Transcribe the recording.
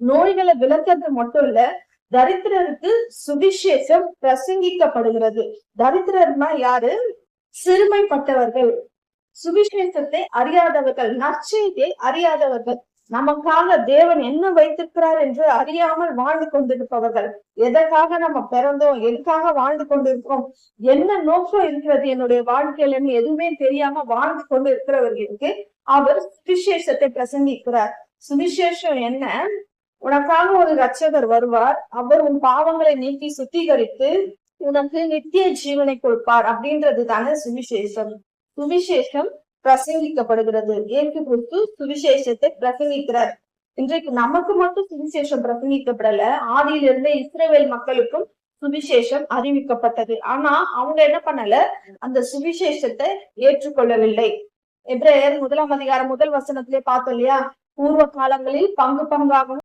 நோய்களை விளக்குறது மட்டும் இல்ல தரித்திரருக்கு சுவிசேஷம் பிரசங்கிக்கப்படுகிறது. தரித்திரர்னா யாரு? சிறுமைப்பட்டவர்கள். சுவிசேஷத்தை அறியாதவர்கள் நற்செய்தியை அறியாதவர்கள். நமக்காக தேவன் என்ன வைத்திருக்கிறார் என்று அறியாமல் வாழ்ந்து கொண்டிருப்பவர்கள். எதற்காக நம்ம பிறந்தோம்? எதுக்காக வாழ்ந்து கொண்டிருக்கோம்? என்ன நோக்கம் இருக்கிறது என்னுடைய வாழ்க்கையிலன்னு எதுவுமே தெரியாம வாழ்ந்து கொண்டு இருக்கிறவர்களுக்கு அவர் சுவிசேஷத்தை பிரசங்கிக்கிறார். சுவிசேஷம் என்ன? உனக்காக ஒரு ரட்சகர் வருவார். அவர் உன் பாவங்களை நீக்கி சுத்திகரித்து உனக்கு நித்திய ஜீவனை கொடுப்பார் அப்படின்றது தானே சுவிசேஷம். சுவிசேஷம் பிரசங்கிக்கப்படுகிறது. இயேசு குறித்து சுவிசேஷத்தை பிரசங்கிக்கிறார். இன்றைக்கு நமக்கு மட்டும் சுவிசேஷம் பிரசங்கிக்கப்படல. ஆதியிலிருந்து இஸ்ரேல் மக்களுக்கும் சுவிசேஷம் அறிவிக்கப்பட்டது. ஆனா அவங்க என்ன பண்ணல? அந்த சுவிசேஷத்தை ஏற்றுக்கொள்ளவில்லை. எப்ரேயர் முதலாம் அதிகாரம் முதல் வசனத்திலே பார்த்தோம் இல்லையா? பூர்வ காலங்களில் பங்கு பங்காகவும்